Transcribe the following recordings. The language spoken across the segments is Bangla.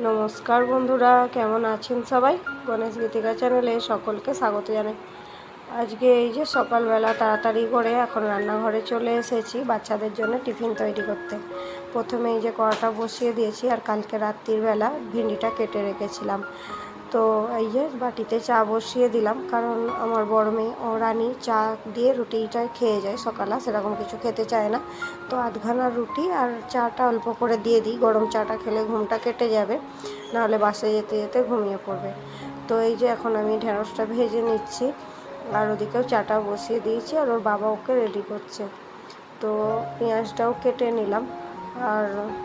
নমস্কার বন্ধুরা, কেমন আছেন সবাই? গণেশ গীতিকা চ্যানেলে সকলকে স্বাগত জানাই। আজকে এই যে সকালবেলা তাড়াতাড়ি করে এখন রান্নাঘরে চলে এসেছি বাচ্চাদের জন্য টিফিন তৈরি করতে। প্রথমে এই যে কড়াটা বসিয়ে দিয়েছি আর কালকে রাত্রির বেলা ভিন্ডিটা কেটে রেখেছিলাম। তো এই যে বাটিতে চা বসিয়ে দিলাম, কারণ আমার বড় মেয়ে ও রানি চা দিয়ে রুটিটা খেয়ে যায় সকালে সেরকম কিছু খেতে চায় না। তো আধখানা রুটি আর চাটা অল্প করে দিয়ে দিই, গরম চাটা খেলে ঘুমটা কেটে যাবে, নাহলে বাসে যেতে যেতে ঘুমিয়ে পড়বে। তো এই যে এখন আমি ঢেঁড়সটা ভেজে নিচ্ছি, আর ওদিকেও চাটা বসিয়ে দিয়েছি, আর ওর বাবা ওকে রেডি করছে। তো পেঁয়াজটাও কেটে নিলাম, আর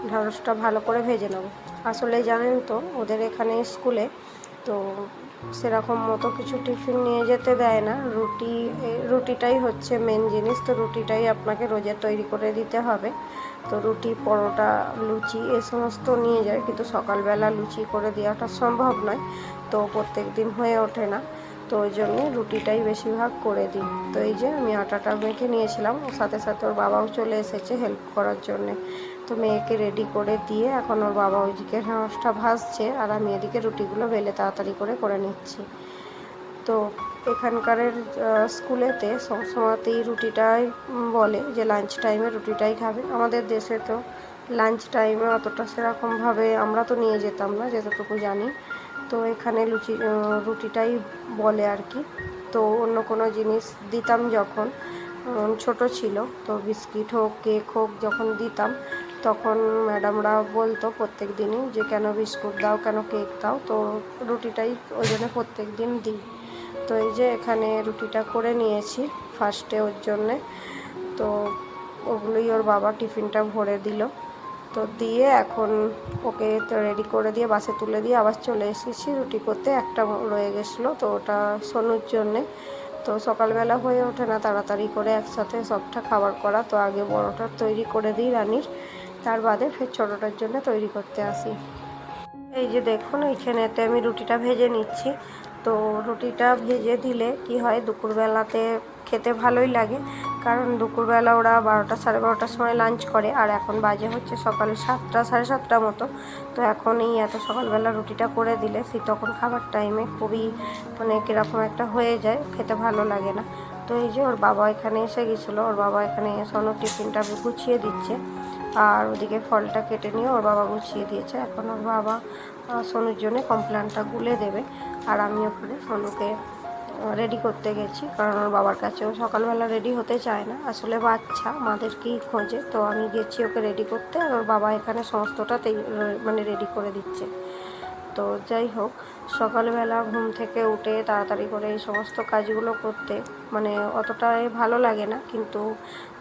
ঢেঁড়সটা ভালো করে ভেজে নেব। আসলে জানেন তো, ওদের এখানে স্কুলে তো সেরকম মতো কিছু টিফিন নিয়ে যেতে দেয় না। রুটি রুটিটাই হচ্ছে মেন জিনিস। তো রুটিটাই আপনাকে রোজের তৈরি করে দিতে হবে। তো রুটি, পরোটা, লুচি, এ সমস্ত নিয়ে যায়। কিন্তু সকালবেলা লুচি করে দেওয়াটা সম্ভব নয়। তো প্রত্যেক দিন হয়ে ওঠে না। তো ওই জন্যে রুটিটাই বেশিরভাগ করে দিই। তো এই যে আমি আটাটা মেখে নিয়েছিলাম। সাথে সাথে ওর বাবাও চলে এসেছে হেল্প করার জন্যে। তো মেয়েকে রেডি করে দিয়ে এখন ওর বাবা ওইদিকে ঢেঁড়সটা ভাজছে আর আমি এদিকে রুটিগুলো বেলে তাড়াতাড়ি করে করে নিচ্ছি। তো এখানকারের স্কুলেতে সবসময়তেই রুটিটাই বলে যে লাঞ্চ টাইমে রুটিটাই খাবে। আমাদের দেশে তো লাঞ্চ টাইমে অতটা সেরকমভাবে আমরা তো নিয়ে যেতাম না, যতটুকু জানি। তো এখানে লুচি রুটিটাই বলে আর কি। তো অন্য কোনো জিনিস দিতাম যখন ছোট ছিল। তো বিস্কিট হোক, কেক হোক যখন দিতাম তখন ম্যাডামরা বলতো প্রত্যেক দিনই যে, কেন বিস্কুট দাও, কেন কেক দাও? তো রুটিটাই ওই জন্য প্রত্যেক দিন দিই। তো এই যে, এখানে রুটিটা করে নিয়েছি ফার্স্টে ওর জন্যে। তো ওগুলোই ওর বাবা টিফিনটা ভরে দিল। তো দিয়ে এখন ওকে রেডি করে দিয়ে বাসে তুলে দিয়ে আবার চলে এসেছি রুটি করতে। একটা রয়ে গেছিল, তো ওটা সোনুর জন্যে। তো সকালবেলা হয়ে ওঠে না, তাড়াতাড়ি করে একসাথে সবটা খাবার করা। তো আগে বড়োটা তৈরি করে দিই রানির। তার বাদে ফের ছোটোটার জন্য তৈরি করতে আসি। এই যে দেখুন, এইখানেতে আমি রুটিটা ভেজে নিচ্ছি। তো রুটিটা ভেজে দিলে কি হয়, দুপুরবেলাতে খেতে ভালোই লাগে। কারণ দুপুরবেলা ওরা বারোটা সাড়ে বারোটার সময় লাঞ্চ করে, আর এখন বাজে হচ্ছে সকাল সাতটা, সাড়ে সাতটা মতো। তো এখন এই এত সকালবেলা রুটিটা করে দিলে সে তখন খাবার টাইমে খুবই মানে কীরকম একটা হয়ে যায়, খেতে ভালো লাগে না। তো এই যে ওর বাবা এখানে এসে গেছিল, ওর বাবা এখানে এসে টিফিনটা গুছিয়ে দিচ্ছে। আর ওদিকে ফলটা কেটে নিয়ে ওর বাবা গুছিয়ে দিয়েছে। এখন ওর বাবা সোনুর জন্য কমপ্ল্যানটা গুলে দেবে। আর আমি ওখানে সোনুকে রেডি করতে গেছি। কারণ ওর বাবার কাছেও সকালবেলা রেডি হতে চায় না। আসলে বাচ্চা মাদেরকেই খোঁজে? তো আমি গেছি ওকে রেডি করতে আর ওর বাবা এখানে সমস্তটাতেই মানে রেডি করে দিচ্ছে। তো যাই হোক, সকালবেলা ঘুম থেকে উঠে তাড়াতাড়ি করে এই সমস্ত কাজগুলো করতে মানে অতটাই ভালো লাগে না। কিন্তু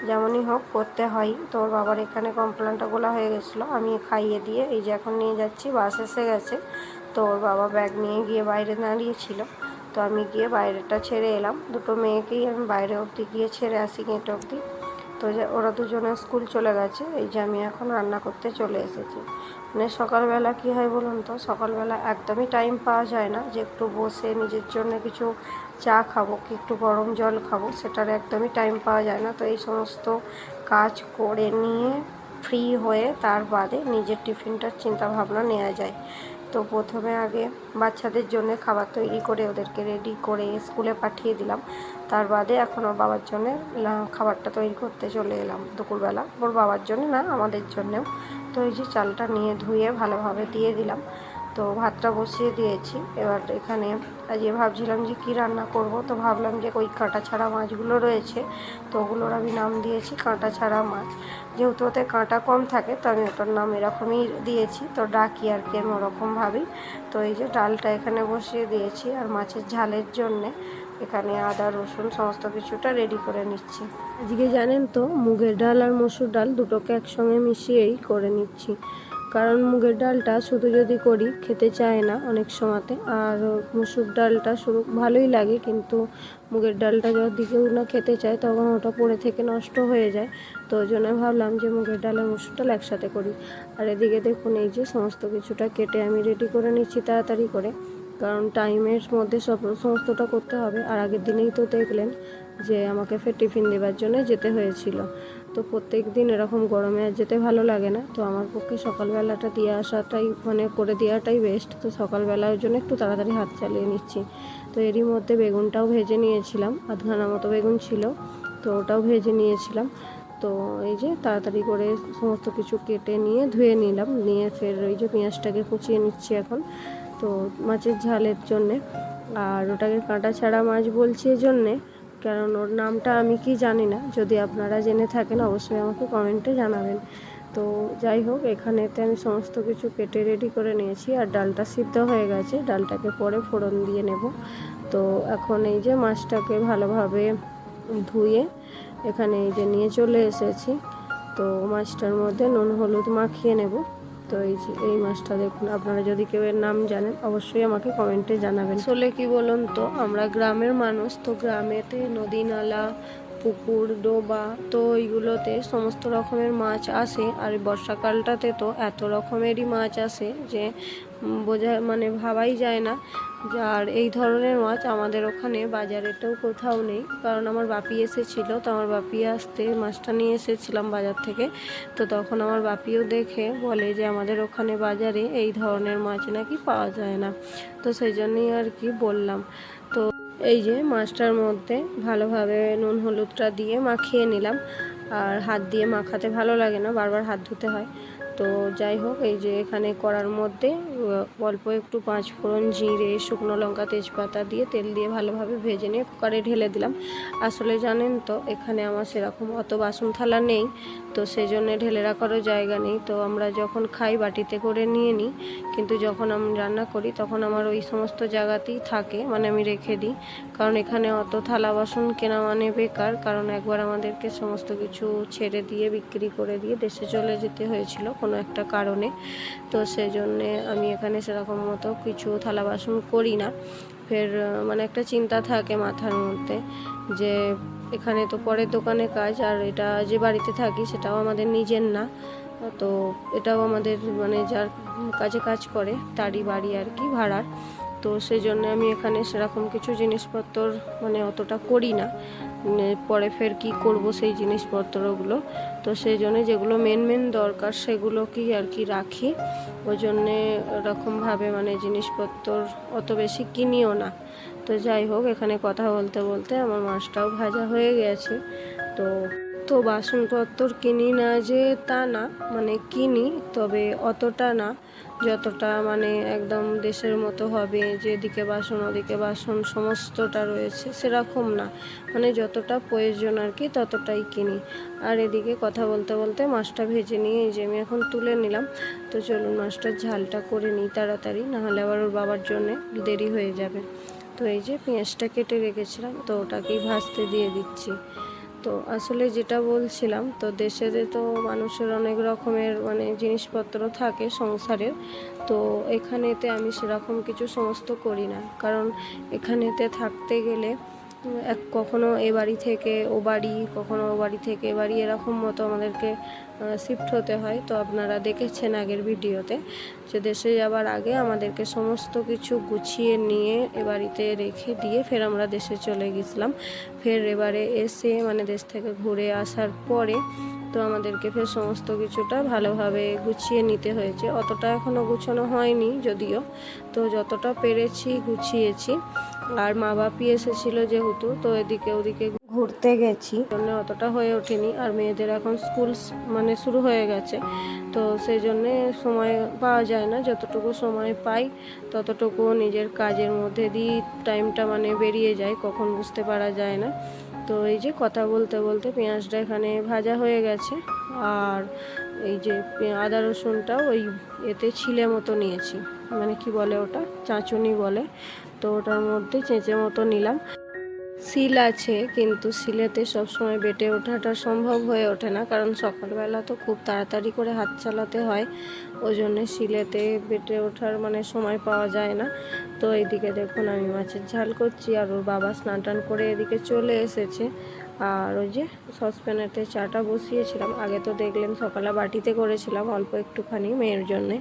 যেমনই হোক করতে হয়। তো ওর বাবার এখানে কমপ্লেনটা গোলা হয়ে গেছিল, আমি খাইয়ে দিয়ে এই যে এখন নিয়ে যাচ্ছি, বাস এসে গেছে। তো ওর বাবা ব্যাগ নিয়ে গিয়ে বাইরে দাঁড়িয়েছিল। তো আমি গিয়ে বাইরেটা ছেড়ে এলাম। দুটো মেয়েকেই আমি বাইরে অবধি গিয়ে ছেড়ে আসি গেট অবধি। তো ওরা দুজনে স্কুল চলে গেছে। এই যে আমি এখন রান্না করতে চলে এসেছি। মানে সকালবেলা কী হয় বলুন তো? সকালবেলা একদমই টাইম পাওয়া যায় না। যে একটু বসে নিজের জন্য কিছু চা খাব, কি একটু গরম জল খাব, সেটার একদমই টাইম পাওয়া যায় না। তো এই সমস্ত কাজ করে নিয়ে ফ্রি হয়ে তার বাদে নিজের টিফিনটার চিন্তা ভাবনা নেওয়া যায়। তো প্রথমে আগে বাচ্চাদের জন্য খাবার তৈরি করে ওদেরকে রেডি করে স্কুলে পাঠিয়ে দিলাম। তার বাদে এখন ওর বাবার জন্য খাবারটা তৈরি করতে চলে এলাম দুপুরবেলা। ওর বাবার জন্য না, আমাদের জন্যেও। তো এই যে চালটা নিয়ে ধুয়ে ভালোভাবে দিয়ে দিলাম। তো ভাতটা বসিয়ে দিয়েছি। এবার এখানে আজকে ভাবছিলাম যে কী রান্না করব, তো ভাবলাম যে ওই কাঁটা ছাড়া মাছগুলো রয়েছে, তো ওগুলোর আমি নাম দিয়েছি কাঁটা ছাড়া মাছ। যেহেতু ওতে কাঁটা কম থাকে, তো আমি ওটার নাম এরকমই দিয়েছি, তো ডাকি আর কি আমি ওরকম ভাবি। তো এই যে ডালটা এখানে বসিয়ে দিয়েছি আর মাছের ঝালের জন্যে এখানে আদা, রসুন সমস্ত কিছুটা রেডি করে নিচ্ছি। আজকে জানেন তো, মুগের ডাল আর মসুর ডাল দুটোকে একসঙ্গে মিশিয়েই করে নিচ্ছি। কারণ মুগের ডালটা শুধু যদি করি খেতে চায় না অনেক সময়তে। আর মুসুর ডালটা শুরু ভালোই লাগে, কিন্তু মুগের ডালটা যদি কেউ না খেতে চায়, তখন ওটা পড়ে থেকে নষ্ট হয়ে যায়। তো ওই জন্য ভাবলাম যে মুগের ডাল আর মসুর ডাল একসাথে করি। আর এদিকে দেখুন, এই যে সমস্ত কিছুটা কেটে আমি রেডি করে নিচ্ছি তাড়াতাড়ি করে। কারণ টাইমের মধ্যে সব সমস্তটা করতে হবে। আর আগের দিনেই তো দেখলেন যে আমাকে ফের টিফিন দেওয়ার জন্য যেতে হয়েছিল। তো প্রত্যেক দিন এরকম গরমে আর যেতে ভালো লাগে না। তো আমার পক্ষে সকালবেলাটা দিয়ে আসাটাই মানে করে দেওয়াটাই বেস্ট তো সকালবেলার জন্য একটু তাড়াতাড়ি হাত চালিয়ে নিচ্ছি। তো এরই মধ্যে বেগুনটাও ভেজে নিয়েছিলাম। আধখানা মতো বেগুন ছিল, তো ওটাও ভেজে নিয়েছিলাম। তো এই যে তাড়াতাড়ি করে সমস্ত কিছু কেটে নিয়ে ধুয়ে নিলাম। নিয়ে ফের ওই যে পেঁয়াজটাকে কুচিয়ে নিচ্ছি এখন, তো মাছের ঝালের জন্যে। আর ওটাকে কাঁটা ছাড়া মাছ বলছি এই জন্যে। কারণ ওর নামটা আমি কি জানি না। যদি আপনারা জেনে থাকেন, অবশ্যই আমাকে কমেন্টে জানাবেন। তো যাই হোক, এখানেতে আমি সমস্ত কিছু কেটে রেডি করে নিয়েছি আর ডালটা সিদ্ধ হয়ে গেছে। ডালটাকে পরে ফোড়ন দিয়ে নেব। তো এখন এই যে মাছটাকে ভালোভাবে ধুয়ে এখানে এই যে নিয়ে চলে এসেছি। তো মাছটার মধ্যে নুন, হলুদ মাখিয়ে নেব। তো এই যে, এই মাছটা দেখুন, আপনারা যদি কেউ এর নাম জানেন, অবশ্যই আমাকে কমেন্টে জানাবেন। আসলে কি বলুন তো? আমরা গ্রামের মানুষ, তো গ্রামেতে নদী নালা পুকুর, ডোবা, তো এইগুলোতে সমস্ত রকমের মাছ আসে। আর বর্ষাকালটাতে তো এত রকমেরই মাছ আসে যে বোঝা মানে ভাবাই যায় না। আর এই ধরনের মাছ আমাদের ওখানে বাজারেতেও কোথাও নেই। কারণ আমার বাপি এসেছিল, তো আমার বাপি আসতে মাছটা নিয়ে এসেছিলাম বাজার থেকে। তো তখন আমার বাপিও দেখে বলে যে, আমাদের ওখানে বাজারে এই ধরনের মাছ নাকি পাওয়া যায় না। তো সেই জন্যই আর কি বললাম। এই যে মাছটার মধ্যে ভালোভাবে নুন হলুদটা দিয়ে মাখিয়ে নিলাম। আর হাত দিয়ে মাখাতে ভালো লাগে না, বারবার হাত ধুতে হয়। তো যাই হোক, এই যে এখানে করার মধ্যে অল্প একটু পাঁচ ফোড়ন জিরে, শুকনো লঙ্কা, তেজপাতা দিয়ে তেল দিয়ে ভালোভাবে ভেজে নিয়ে কুকারে ঢেলে দিলাম। আসলে জানেন তো, এখানে আমার সেরকম অত বাসন থালা নেই, তো সেই জন্য ঢেলে রাখারও জায়গা নেই। তো আমরা যখন খাই, বাটিতে করে নিয়ে নিই, কিন্তু যখন আমি রান্না করি, তখন আমার ওই সমস্ত জায়গাতেই থাকে মানে আমি রেখে দিই। কারণ এখানে অত থালা বাসন কেনা মানে বেকার, কারণ একবার আমাদেরকে সমস্ত কিছু ছেড়ে দিয়ে, বিক্রি করে দিয়ে দেশে চলে যেতে হয়েছিল। কোনো একটা কারণে। তো সেই জন্যে আমি এখানে সেরকম মতো কিছু থালা বাসন করি না। ফের মানে একটা চিন্তা থাকে মাথার মধ্যে যে এখানে তো পরের দোকানে কাজ আর এটা যে বাড়িতে থাকি সেটাও আমাদের নিজের না। তো এটাও আমাদের মানে যার কাজে কাজ করে তারই বাড়ি আর কি ভাড়ার। তো সেই জন্য আমি এখানে সেরকম কিছু জিনিসপত্র মানে অতটা করি না। পরে ফের কি করব সেই জিনিসপত্রগুলো। তো সেই জন্য যেগুলো মেন মেন দরকার সেগুলোকেই আর কি রাখি। ওই জন্যে ওরকমভাবে মানে জিনিসপত্র অত বেশি কিনিও না। তো যাই হোক, এখানে কথা বলতে বলতে আমার মাছটাও ভাজা হয়ে গেছে। তো তো বাসনপত্র কিনি না যে তা না মানে কিনি, তবে অতটা না। যতটা মানে একদম দেশের মতো হবে যে এদিকে বাসন ওদিকে বাসন সমস্তটা রয়েছে, সেরকম না। মানে যতটা প্রয়োজন আর কি, ততটাই কিনি। আর এদিকে কথা বলতে বলতে মাছটা ভেজে নিয়ে এই যে আমি এখন তুলে নিলাম। তো চলুন মাছটার ঝালটা করে নিই তাড়াতাড়ি, নাহলে আবার ওর বাবার জন্যে দেরি হয়ে যাবে। তো এই যে পেঁয়াজটা কেটে রেখেছিলাম, তো ওটাকেই ভাজতে দিয়ে দিচ্ছি। তো আসলে যেটা বলছিলাম, তো দেশে তো মানুষের অনেক রকমের মানে জিনিসপত্র থাকে সংসারের, তো এখানেতে আমি সেরকম কিছু সমস্ত করি না। কারণ এখানেতে থাকতে গেলে এক কখনো এ বাড়ি থেকে ও বাড়ি, কখনো ও বাড়ি থেকে এ বাড়ি এরকম মতো আমাদেরকে শিফট হতে হয়। তো আপনারা দেখেছেন আগের ভিডিওতে যে দেশে যাবার আগে আমাদেরকে সমস্ত কিছু গুছিয়ে নিয়ে এ বাড়িতে রেখে দিয়ে ফের আমরা দেশে চলে গেছিলাম। ফের এবারে এসে মানে দেশ থেকে ঘুরে আসার পরে তো আমাদেরকে ফের সমস্ত কিছুটা ভালোভাবে গুছিয়ে নিতে হয়েছে। অতটা এখনও গুছানো হয়নি যদিও। তো যতটা পেরেছি গুছিয়েছি। আর মা বাপি এসেছিল যেহেতু, তো এদিকে ওদিকে ঘুরতে গেছি। জন্য অতটা হয়ে ওঠেনি। আর মেয়েদের এখন স্কুল মানে শুরু হয়ে গেছে। তো সেই জন্যে সময় পাওয়া যায় না। যতটুকু সময় পাই, ততটুকু নিজের কাজের মধ্যে দিয়ে টাইমটা মানে বেরিয়ে যায়। কখন বুঝতে পারা যায় না। তো এই যে কথা বলতে বলতে পেঁয়াজটা এখানে ভাজা হয়ে গেছে। আর এই যে আদা রসুনটাও ওই এতে ছিলে মতো নিয়েছি। মানে কি বলে ওটা? চাঁচুনি বলে। তো ওটার মধ্যে চেঁচে মতো নিলাম। সিল আছে, কিন্তু সিলেতে সবসময় বেটে ওঠাটা সম্ভব হয়ে ওঠে না, কারণ সকালবেলা তো খুব তাড়াতাড়ি করে হাত চালাতে হয়। ওই জন্যে সিলেতে বেটে ওঠার মানে সময় পাওয়া যায় না। তো এইদিকে দেখুন আমি মাছের ঝাল করছি আর ওর বাবা স্নান টান করে এদিকে চলে এসেছে। আর ওই যে সসপ্যানেতে চাটা বসিয়েছিলাম। আগে তো দেখলেন সকালে বাটিতে করেছিলাম অল্প একটুখানি মেয়ের জন্যে।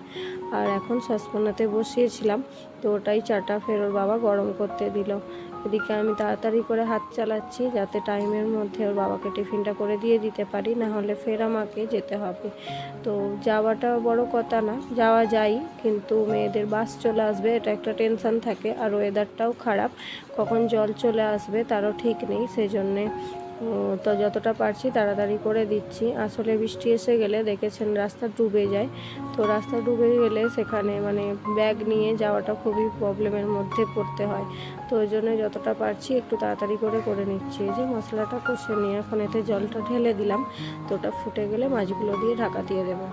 আর এখন সসপ্যানেতে বসিয়েছিলাম। তো ওটাই চাটা ফের ওর বাবা গরম করতে দিল। এদিকে আমি তাড়াতাড়ি করে হাত চালাচ্ছি যাতে টাইমের মধ্যে ওর বাবাকে টিফিনটা করে দিয়ে দিতে পারি না হলে ফের আমাকে যেতে হবে। তো যাওয়াটা বড় কথা না যাওয়া যাই কিন্তু মেয়েদের বাস চলে আসবে এটা একটা টেনশন থাকে আর ওয়েদারটাও খারাপ। কখন জল চলে আসবে তারও ঠিক নেই সেই জন্যে উম, তো যতটা পারছি তাড়াতাড়ি করে দিচ্ছি। আসলে বৃষ্টি এসে গেলে দেখেছেন রাস্তা ডুবে যায়। তো রাস্তা ডুবে গেলে সেখানে মানে ব্যাগ নিয়ে যাওয়াটা খুবই প্রবলেমের মধ্যে পড়তে হয়। তো ওই জন্য যতটা পারছি একটু তাড়াতাড়ি করে করে নিচ্ছি। এই যে মশলাটা কষে নিয়ে এখন এতে জলটা ঢেলে দিলাম। তো ওটা ফুটে গেলে মাছগুলো দিয়ে ঢাকা দিয়ে দেবো।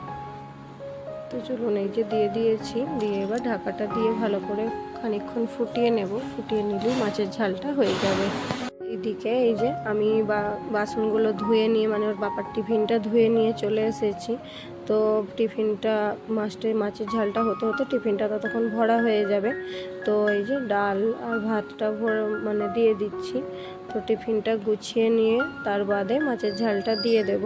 তো চলুন এই যে দিয়ে দিয়েছি। দিয়ে এবার ঢাকাটা দিয়ে ভালো করে খানিকক্ষণ ফুটিয়ে নেব। ফুটিয়ে নিলেই মাছের ঝালটা হয়ে যাবে। এইদিকে এই যে আমি বা, বাসনগুলো ধুয়ে নিয়ে মানে ওর বাবার টিফিনটা ধুয়ে নিয়ে চলে এসেছি। তো টিফিনটা মাছটে, মাছের ঝালটা হতে হতে টিফিনটা ততক্ষণ ভরা হয়ে যাবে। তো এই যে ডাল আর ভাতটা ভরে মানে দিয়ে দিচ্ছি। তো টিফিনটা গুছিয়ে নিয়ে তার বাদে মাছের ঝালটা দিয়ে দেব।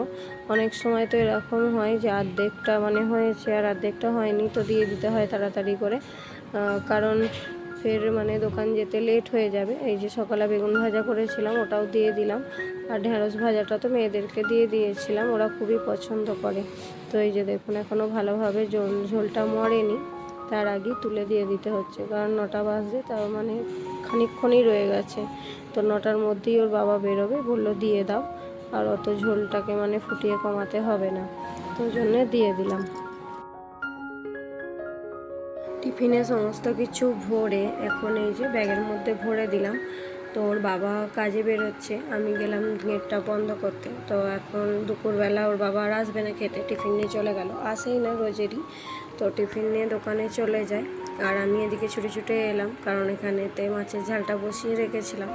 অনেক সময় তো এরকম হয় যে অর্ধেকটা মানে হয়েছে আর অর্ধেকটা হয়নি, তো দিয়ে দিতে হয় তাড়াতাড়ি করে। কারণ ফের মানে দোকান যেতে লেট হয়ে যাবে। এই যে সকালে বেগুন ভাজা করেছিলাম, ওটাও দিয়ে দিলাম। আর ঢেঁড়স ভাজাটা তো মেয়েদেরকে দিয়ে দিয়েছিলাম, ওরা খুবই পছন্দ করে। তো এই যে দেখুন এখনও ভালোভাবে ঝোল ঝোলটা মরেনি, তার আগেই তুলে দিয়ে দিতে হচ্ছে। কারণ নটা বাজে তার মানে খানিকক্ষণই রয়ে গেছে। তো নটার মধ্যেই ওর বাবা বেরোবে, বলল দিয়ে দাও। আর অত ঝোলটাকে মানে ফুটিয়ে কমাতে হবে না। তো জন্যে দিয়ে দিলাম। টিফিনে সমস্ত কিছু ভরে এখন এই যে ব্যাগের মধ্যে ভরে দিলাম। তো ওর বাবা কাজে বেরোচ্ছে। আমি গেলাম গেটটা বন্ধ করতে। তো এখন দুপুরবেলা ওর বাবা আর আসবে না খেতে। টিফিন নিয়ে চলে গেল। আসেই না রোজেরই। তো টিফিন নিয়ে দোকানে চলে যায়। আর আমি এদিকে ছুটে ছুটে এলাম, কারণ এখানেতে মাছের ঝালটা বসিয়ে রেখেছিলাম।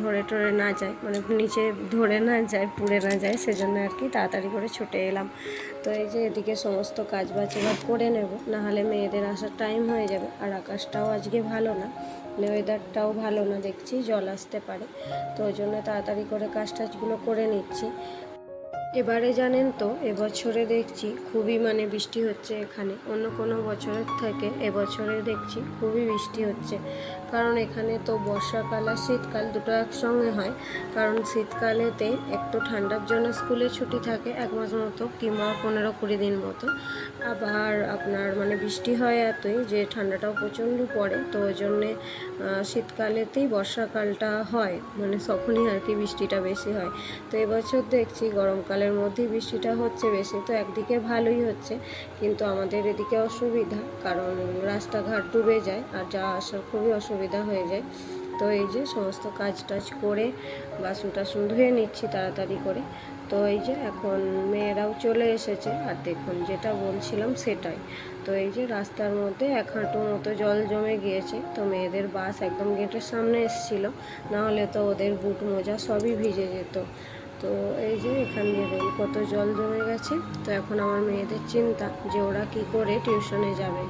ধরে টরে না যায় মানে নিচে ধরে না যায়, পুড়ে না যায়, সেজন্য আর কি তাড়াতাড়ি করে ছুটে এলাম। তো এই যে এদিকে সমস্ত কাজ বাজ করে নেব, নাহলে মেয়েদের আসার টাইম হয়ে যাবে। আর আকাশটাও আজকে ভালো না ওয়েদারটাও ভালো না, দেখছি জল আসতে পারে। তো ওই জন্য তাড়াতাড়ি করে কাজ টাজগুলো করে নিচ্ছি। এবারে জানেন তো, এবছরে দেখছি খুবই মানে বৃষ্টি হচ্ছে এখানে। অন্য কোনো বছরের থেকে এবছরে দেখছি খুবই বৃষ্টি হচ্ছে। কারণ এখানে তো বর্ষাকাল আর শীতকাল দুটো একসঙ্গে হয়। কারণ শীতকালেতে একটু ঠান্ডার জন্য স্কুলে ছুটি থাকে এক মাস মতো কিংবা পনেরো কুড়ি দিন মতো। আবার আপনার মানে বৃষ্টি হয় এতই যে ঠান্ডাটাও প্রচণ্ড পড়ে, তো ওই জন্যে শীতকালেতেই বর্ষাকালটা হয়। মানে তখনই আর কি বৃষ্টিটা বেশি হয়। তো এবছর দেখছি গরমকালের মধ্যেই বৃষ্টিটা হচ্ছে বেশি, তো একদিকে ভালোই হচ্ছে, কিন্তু আমাদের এদিকে অসুবিধা, কারণ রাস্তাঘাট ডুবে যায় আর যা আসার খুবই অসুবিধা হয়ে যায়। তো এই যে সমস্ত কাজ টাজ করে বাসন টাসন ধুয়ে নিচ্ছি তাড়াতাড়ি করে। তো এই যে এখন মেয়েরাও চলে এসেছে আর দেখুন যেটা বলছিলাম সেটাই। তো এই যে রাস্তার মধ্যে এক হাঁটু মতো জল জমে গিয়েছে, তো মেয়েদের বাস একদম গেটের সামনে এসেছিল, নাহলে তো ওদের বুট মোজা সবই ভিজে যেত। তো এই যে এখান দিয়ে কত জল জমে গেছে। তো এখন আমার মেয়েদের চিন্তা যে ওরা কি করে টিউশনে যাবে।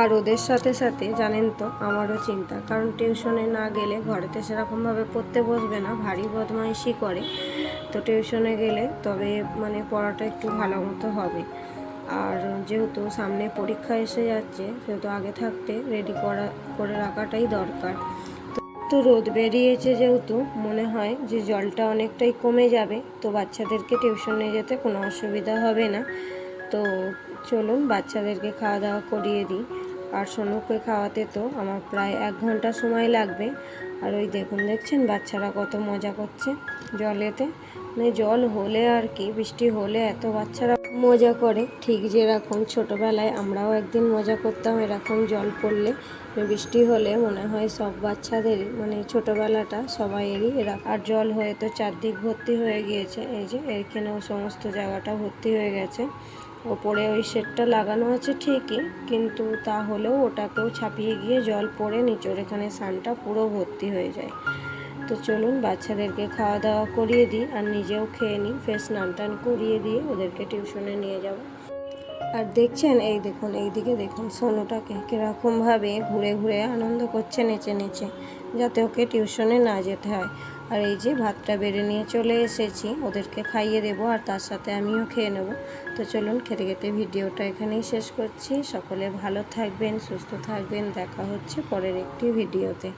আর ওদের সাথে সাথে জানেন তো, আমারও চিন্তা। কারণ টিউশনে না গেলে ঘরেতে সেরকমভাবে পড়তে বসবে না, ভারী বদমাইশি করে। তো টিউশনে গেলে তবে মানে পড়াটা একটু ভালো মতো হবে। আর যেহেতু সামনে পরীক্ষা এসে যাচ্ছে, সেহেতু আগে থাকতে রেডি করা, করে রাখাটাই দরকার। তো রোদ বেরিয়েছে যেহেতু, মনে হয় যে জলটা অনেকটাই কমে যাবে, তো বাচ্চাদেরকে টিউশনে যেতে কোনো অসুবিধা হবে না। তো চলুন বাচ্চাদেরকে খাওয়া দাওয়া করিয়ে দিই। আর সোনুকে খাওয়াতে তো আমার প্রায় এক ঘণ্টা সময় লাগবে। আর ওই দেখুন, দেখছেন বাচ্চারা কত মজা করছে জলেতে? মানে জল হলে আর কি, বৃষ্টি হলে এত বাচ্চারা মজা করে। ঠিক যেরকম ছোটোবেলায় আমরাও একদিন মজা করতাম, এরকম জল পড়লে বৃষ্টি হলে মনে হয় সব বাচ্চাদেরই মানে ছোটোবেলাটা সবাইয়েরই এরা আর জল হয়ে তো চারদিক ভর্তি হয়ে গিয়েছে, এই যে এখানেও সমস্ত জায়গাটা ভর্তি হয়ে গেছে। ওপরে ওই শেডটা লাগানো আছে ঠিকই, কিন্তু তাহলেও ওটাকেও ছাপিয়ে গিয়ে জল পড়ে নিচের এখানে সানটা পুরো ভর্তি হয়ে যায়। তো চলুন বাচ্চাদেরকে খাওয়া দাওয়া করিয়ে দিই আর নিজেও খেয়ে নিই। ফের স্নান টান করিয়ে দিয়ে ওদেরকে টিউশনে নিয়ে যাব। আর দেখছেন, এই দেখুন, এই দিকে দেখুন, সোনুটাকে কীরকমভাবে ঘুরে ঘুরে আনন্দ করছে নেচে নেচে, যাতে ওকে টিউশনে না যেতে হয়। আর এই যে ভাতটা বেড়ে নিয়ে চলে এসেছি, ওদেরকে খাইয়ে দেবো আর তার সাথে আমিও খেয়ে নেব। তো চলুন খেতে খেতে ভিডিওটা এখানেই শেষ করছি। সকলে ভালো থাকবেন, সুস্থ থাকবেন। দেখা হচ্ছে পরের একটি ভিডিওতে।